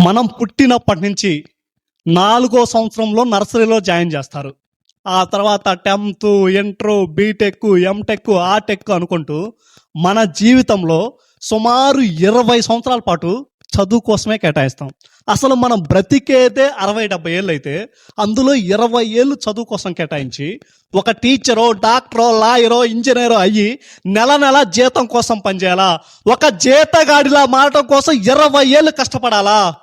మనం పుట్టినప్పటి నుంచి నాలుగో సంవత్సరంలో నర్సరీలో జాయిన్ చేస్తారు. ఆ తర్వాత టెన్త్ ఇంటర్ బీటెక్ ఎంటెక్ ఆ టెక్ అనుకుంటూ మన జీవితంలో సుమారు ఇరవై సంవత్సరాల పాటు చదువు కోసమే కేటాయిస్తాం. అసలు మనం బ్రతికేదే అరవై డెబ్బై ఏళ్ళు అయితే అందులో ఇరవై ఏళ్ళు చదువు కోసం కేటాయించి ఒక టీచరో డాక్టరో లాయరో ఇంజనీరో అయ్యి నెల నెల జీతం కోసం పనిచేయాలా? ఒక జీతగాడిలా మారటం కోసం ఇరవై ఏళ్ళు కష్టపడాలా?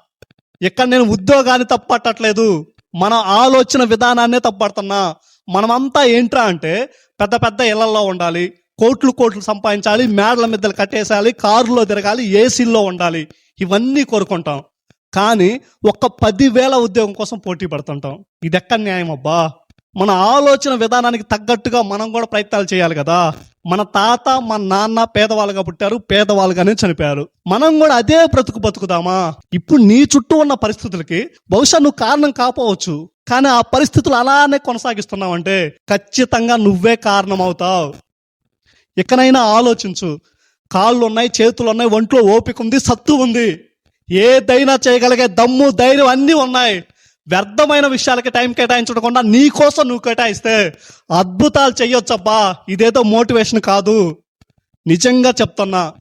ఇక్కడ నేను ఉద్యోగాన్ని తప్పట్టట్లేదు. మన ఆలోచన విధానాన్నే తప్పడుతున్నా. మనమంతా ఏంట్రా అంటే పెద్ద పెద్ద ఇళ్ళలో ఉండాలి. కోట్లు కోట్లు సంపాదించాలి. మేడల మిద్దలు కట్టేసాలి కారులో తిరగాలి. ఏసీల్లో ఉండాలి. ఇవన్నీ కోరుకుంటాం. కానీ ఒక్క పదివేల ఉద్యోగం కోసం పోటీ పడుతుంటాం. ఇది ఎక్కడ న్యాయం అబ్బా? మన ఆలోచన విధానానికి తగ్గట్టుగా మనం కూడా ప్రయత్నాలు చేయాలి కదా. మన తాత మన నాన్న పేదవాళ్ళుగా పుట్టారు పేదవాళ్ళుగానే చనిపోయారు. మనం కూడా అదే బ్రతుకు బతుకుదామా? ఇప్పుడు నీ చుట్టూ ఉన్న పరిస్థితులకి బహుశా నువ్వు కారణం కాపోవచ్చు కానీ ఆ పరిస్థితులు అలానే కొనసాగిస్తున్నావంటే ఖచ్చితంగా నువ్వే కారణం అవుతావు ఎక్కడైనా ఆలోచించు. కాళ్ళు ఉన్నాయి చేతులు ఉన్నాయి ఒంట్లో ఓపిక ఉంది సత్తు ఉంది. ఏదైనా చేయగలిగే దమ్ము ధైర్యం అన్నీ ఉన్నాయి. వ్యర్థమైన విషయాలకి టైం కేటాయించకుండా నీ కోసం నువ్వు కేటాయిస్తే అద్భుతాలు చెయ్యొచ్చబ్బా. ఇదేదో మోటివేషన్ కాదు. నిజంగా చెప్తున్నా.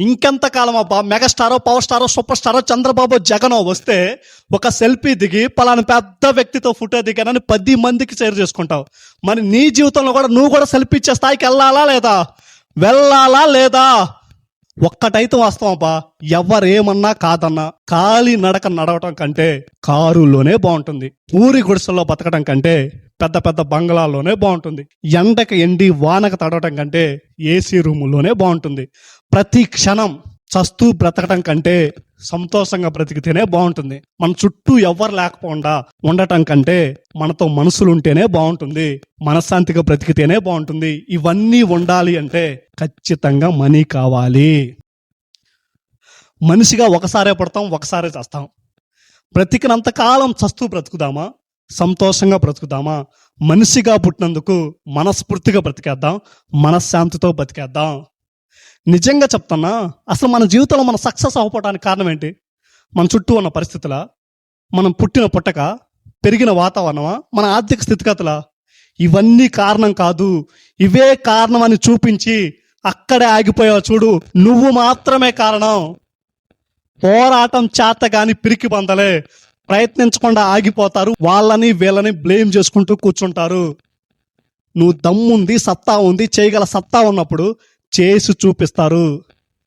ఇంకెంతకాలం అబ్బా మెగాస్టారో పవర్ స్టారో సూపర్ స్టారో చంద్రబాబు జగనో వస్తే ఒక సెల్ఫీ దిగి పలానా పెద్ద వ్యక్తితో ఫోటో దిగానని పది మందికి షేర్ చేసుకుంటావు. మరి నీ జీవితంలో కూడా నువ్వు కూడా సెల్ఫీ ఇచ్చే స్థాయికి వెళ్ళాలా లేదా? వెళ్ళాలా లేదా? ఒక్కటైతే వాస్తవంపా ఎవరేమన్నా కాదన్నా కాలి నడక నడవటం కంటే కారులోనే బాగుంటుంది. ఊరి గుడిసెల్లో బతకడం కంటే పెద్ద పెద్ద బంగ్లాల్లోనే బాగుంటుంది. ఎండకి ఎండి వానక తడవటం కంటే ఏసీ రూముల్లోనే బాగుంటుంది. ప్రతి క్షణం చస్తూ బ్రతకటం కంటే సంతోషంగా బ్రతికితేనే బాగుంటుంది. మన చుట్టూ ఎవ్వరు లేకపోకుండా ఉండటం కంటే మనతో మనసులు ఉంటేనే బాగుంటుంది. మనశ్శాంతిగా బ్రతికితేనే బాగుంటుంది. ఇవన్నీ ఉండాలి అంటే ఖచ్చితంగా మనీ కావాలి. మనిషిగా ఒకసారే పడతాం ఒకసారే చేస్తాం. బ్రతికినంత కాలం చస్తూ బ్రతుకుదామా? సంతోషంగా బ్రతుకుదామా? మనిషిగా పుట్టినందుకు మనస్ఫూర్తిగా బ్రతికేద్దాం మనశ్శాంతితో బ్రతికేద్దాం. నిజంగా చెప్తున్నా అసలు మన జీవితంలో మన సక్సెస్ అవ్వడానికి కారణం ఏంటి? మన చుట్టూ ఉన్న పరిస్థితుల? మనం పుట్టిన పుట్టక పెరిగిన వాతావరణమా? మన ఆర్థిక స్థితిగతుల? ఇవన్నీ కారణం కాదు. ఇవే కారణం అని చూపించి అక్కడే ఆగిపోయావు చూడు. నువ్వు మాత్రమే కారణం. పోరాటం చేత గాని పిరికి పొందలే ప్రయత్నించకుండా ఆగిపోతారు. వాళ్ళని వీళ్ళని బ్లేమ్ చేసుకుంటూ కూర్చుంటారు. నువ్వు దమ్ముంది సత్తా ఉంది చేయగల సత్తా ఉన్నప్పుడు చేసి చూపిస్తారు.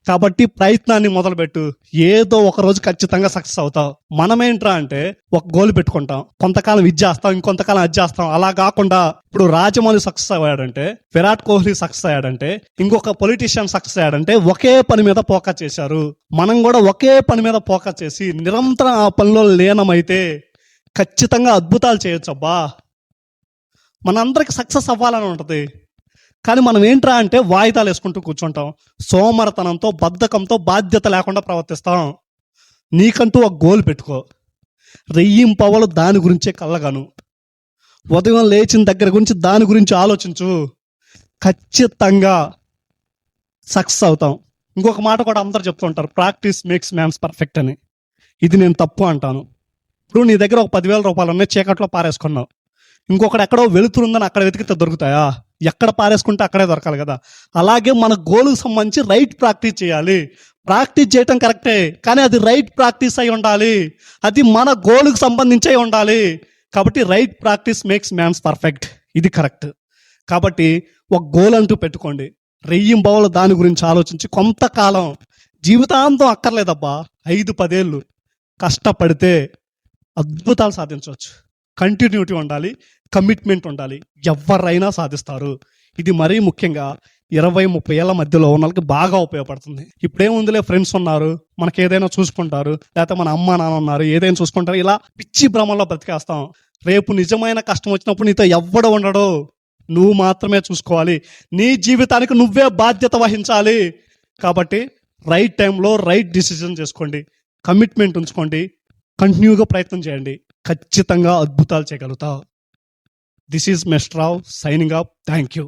కాబట్టి ప్రయత్నాన్ని మొదలుపెట్టు. ఏదో ఒక రోజు ఖచ్చితంగా సక్సెస్ అవుతావు. మనమేంట్రా అంటే ఒక గోల్ పెట్టుకుంటాం. కొంతకాలం ఇది చేస్తాం ఇంకొంతకాలం అది చేస్తాం. అలా కాకుండా ఇప్పుడు రాజమౌళి సక్సెస్ అయ్యాడంటే విరాట్ కోహ్లీ సక్సెస్ అయ్యాడంటే ఇంకొక పొలిటీషియన్ సక్సెస్ అయ్యాడంటే ఒకే పని మీద ఫోకస్ చేశారు. మనం కూడా ఒకే పని మీద ఫోకస్ చేసి నిరంతరం ఆ పనిలో లీనమైతే ఖచ్చితంగా అద్భుతాలు చేయొచ్చు అబ్బా మనందరికి సక్సెస్ అవ్వాలని ఉంటుంది. కానీ మనం ఏంట్రా అంటే వాయిదాలు వేసుకుంటూ కూర్చుంటాం. సోమరతనంతో బద్ధకంతో బాధ్యత లేకుండా ప్రవర్తిస్తాం. నీకంటూ ఒక గోల్ పెట్టుకో. రెయ్యింపవలు దాని గురించే కళ్ళగాను. ఉదయం లేచిన దగ్గర గురించి దాని గురించి ఆలోచించు. ఖచ్చితంగా సక్సెస్ అవుతాం. ఇంకొక మాట కూడా అందరు చెప్తుంటారు ప్రాక్టీస్ మేక్స్ మ్యామ్స్ పర్ఫెక్ట్ అని. ఇది నేను తప్పు అంటాను. ఇప్పుడు నీ దగ్గర ఒక పదివేల రూపాయలు ఉన్నాయి చీకట్లో పారేసుకున్నావు. ఇంకొకటి ఎక్కడో వెలుతురుందని అక్కడ వెతికితే దొరుకుతాయా? ఎక్కడ పారేసుకుంటే అక్కడే దొరకాలి కదా. అలాగే మన గోలుకు సంబంధించి రైట్ ప్రాక్టీస్ చేయాలి. ప్రాక్టీస్ చేయటం కరెక్టే కానీ అది రైట్ ప్రాక్టీస్ అయి ఉండాలి. అది మన గోలుకు సంబంధించే ఉండాలి. కాబట్టి right practice makes mans perfect. ఇది కరెక్ట్. కాబట్టి ఒక గోల్ అంటూ పెట్టుకోండి. రెయ్యింబవలు దాని గురించి ఆలోచించి కొంతకాలం జీవితాంతం అక్కర్లేదబ్బా. ఐదు పదేళ్ళు కష్టపడితే అద్భుతాలు సాధించవచ్చు. కంటిన్యూటీ ఉండాలి కమిట్మెంట్ ఉండాలి. ఎవరైనా సాధిస్తారు. ఇది మరీ ముఖ్యంగా ఇరవై ముప్పై ఏళ్ళ మధ్యలో ఉన్న వాళ్ళకి బాగా ఉపయోగపడుతుంది. ఇప్పుడేముందిలే ఫ్రెండ్స్ ఉన్నారు మనకి ఏదైనా చూసుకుంటారు లేకపోతే మన అమ్మ నాన్న ఉన్నారు ఏదైనా చూసుకుంటారు ఇలా పిచ్చి భ్రమంలో బ్రతికేస్తాం. రేపు నిజమైన కష్టం వచ్చినప్పుడు నీతో ఎవ్వడు ఉండడు. నువ్వు మాత్రమే చూసుకోవాలి. నీ జీవితానికి నువ్వే బాధ్యత వహించాలి. కాబట్టి రైట్ టైంలో రైట్ డిసిజన్ చేసుకోండి. కమిట్మెంట్ ఉంచుకోండి. కంటిన్యూగా ప్రయత్నం చేయండి. ఖచ్చితంగా అద్భుతాలు చేయగలుగుతావు this is మెస్ట్రావ్ signing up thank you